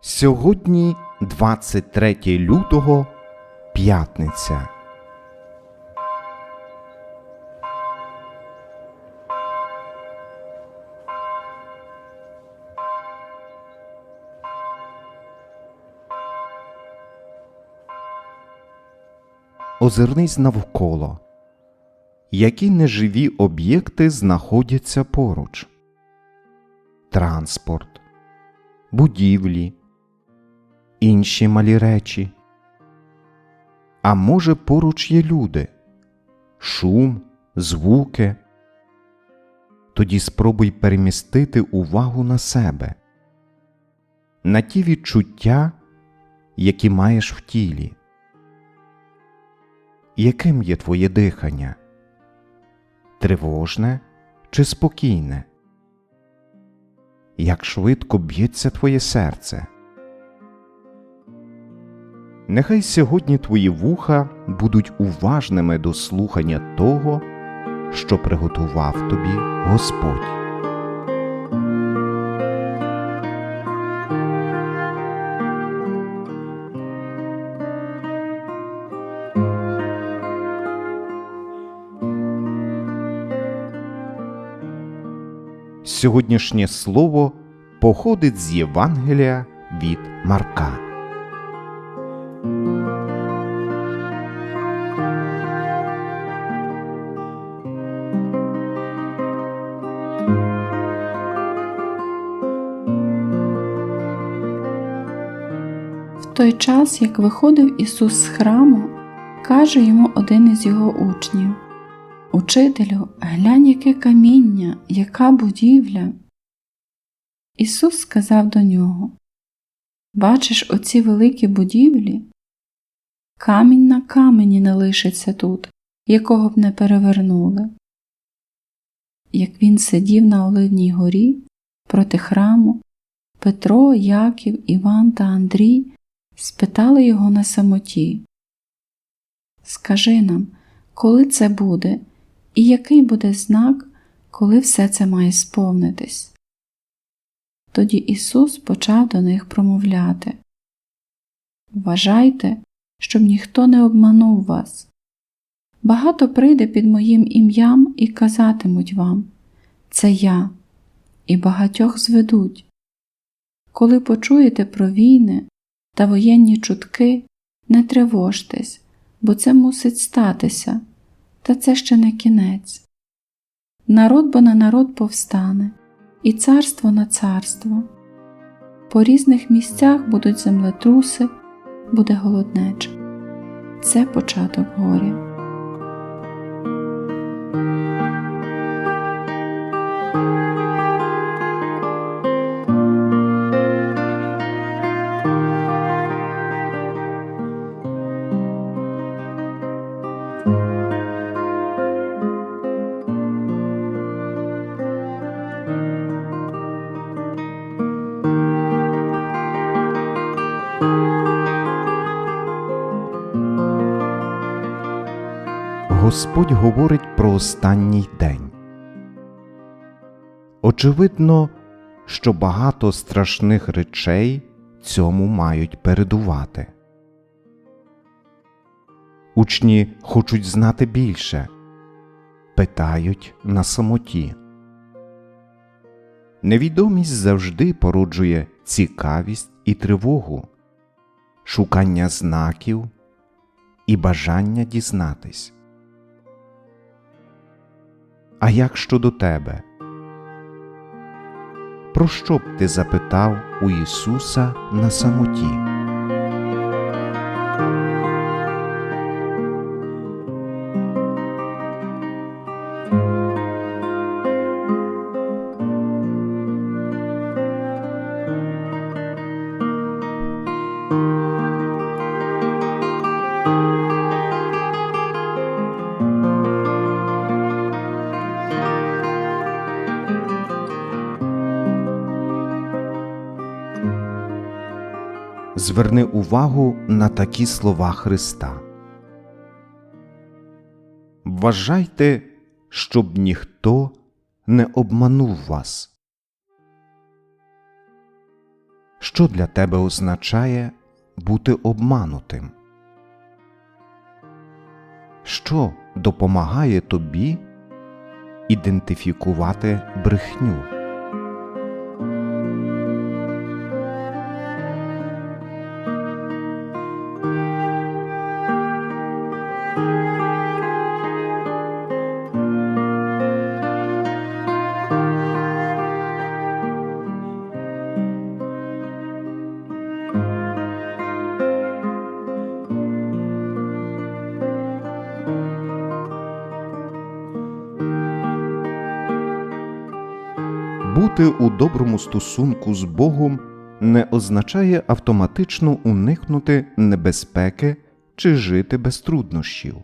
Сьогодні 23 лютого, п'ятниця. Озирнись навколо. Які неживі об'єкти знаходяться поруч? Транспорт, будівлі, інші малі речі. А може, поруч є люди, шум, звуки. Тоді спробуй перемістити увагу на себе, на ті відчуття, які маєш в тілі. Яким є твоє дихання? Тривожне чи спокійне? Як швидко б'ється твоє серце? Нехай сьогодні твої вуха будуть уважними до слухання того, що приготував тобі Господь. Сьогоднішнє слово походить з Євангелія від Марка. Той час, як виходив Ісус з храму, каже йому один із його учнів Учителю, глянь, яке каміння, яка будівля. Ісус сказав до нього Бачиш оці великі будівлі? Камінь на камені не лишиться тут, якого б не перевернули. Як він сидів на Оливній горі проти храму, Петро, Яків, Іван та Андрій спитали його на самоті. Скажи нам, коли це буде, і який буде знак, коли все це має сповнитись? Тоді Ісус почав до них промовляти Вважайте, щоб ніхто не обманув вас. Багато прийде під моїм ім'ям і казатимуть вам Це я, і багатьох зведуть. Коли почуєте про війни та воєнні чутки, не тривожтесь, бо це мусить статися, та це ще не кінець. Народ бо на народ повстане, і царство на царство. По різних місцях будуть землетруси, буде голоднеча. Це початок горя. Господь говорить про останній день. Очевидно, що багато страшних речей цьому мають передувати. Учні хочуть знати більше, питають на самоті. Невідомість завжди породжує цікавість і тривогу, шукання знаків і бажання дізнатись. А як щодо тебе? Про що б ти запитав у Ісуса на самоті? Зверни увагу на такі слова Христа. Вважайте, щоб ніхто не обманув вас. Що для тебе означає бути обманутим? Що допомагає тобі ідентифікувати брехню? Бути у доброму стосунку з Богом не означає автоматично уникнути небезпеки чи жити без труднощів,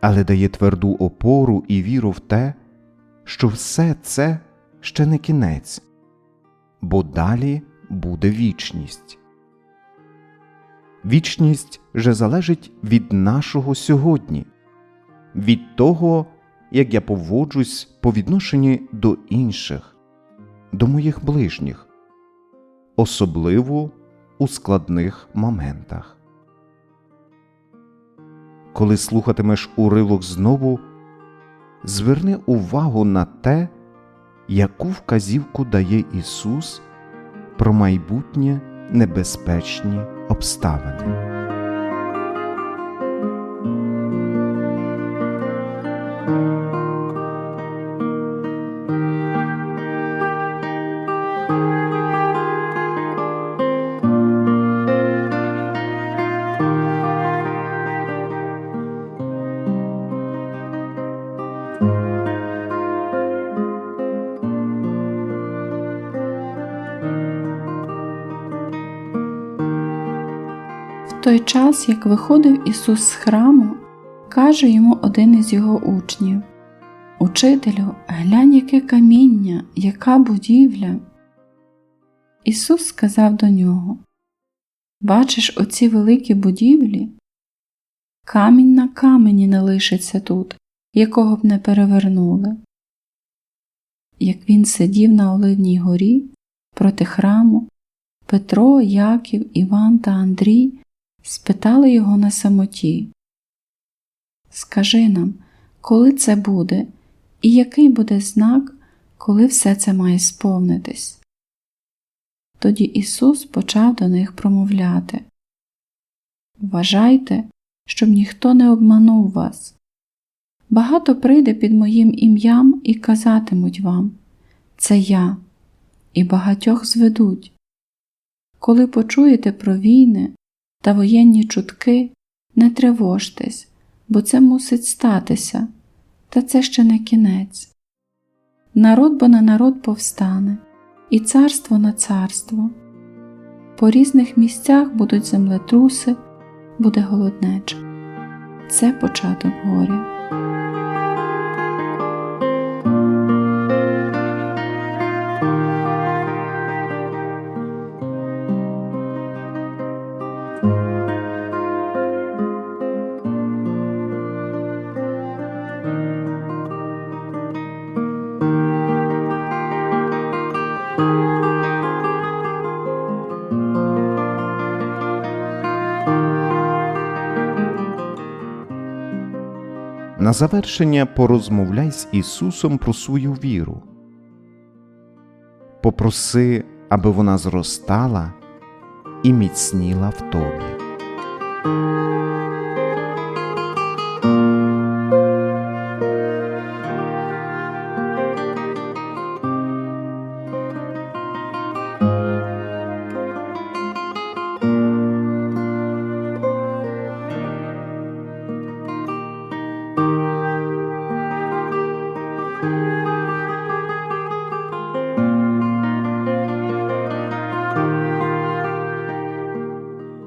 але дає тверду опору і віру в те, що все це ще не кінець, бо далі буде вічність. Вічність же залежить від нашого сьогодні, від того, як я поводжусь по відношенні до інших, до моїх ближніх, особливо у складних моментах. Коли слухатимеш уривок знову, зверни увагу на те, яку вказівку дає Ісус про майбутнє небезпечні обставини. Той час, як виходив Ісус з храму, каже йому один із його учнів Учителю, глянь, яке каміння, яка будівля. Ісус сказав до нього Бачиш оці великі будівлі? Камінь на камені не лишиться тут, якого б не перевернули. Як він сидів на Оливній горі проти храму, Петро, Яків, Іван та Андрій спитали його на самоті. Скажи нам, коли це буде, і який буде знак, коли все це має сповнитись? Тоді Ісус почав до них промовляти Вважайте, щоб ніхто не обманув вас. Багато прийде під моїм ім'ям і казатимуть вам Це я, і багатьох зведуть. Коли почуєте про війни та воєнні чутки, не тривожтесь, бо це мусить статися, та це ще не кінець. Народ бо на народ повстане, і царство на царство. По різних місцях будуть землетруси, буде голоднеча. Це початок горя. На завершення порозмовляй з Ісусом про свою віру. Попроси, аби вона зростала і міцніла в тобі.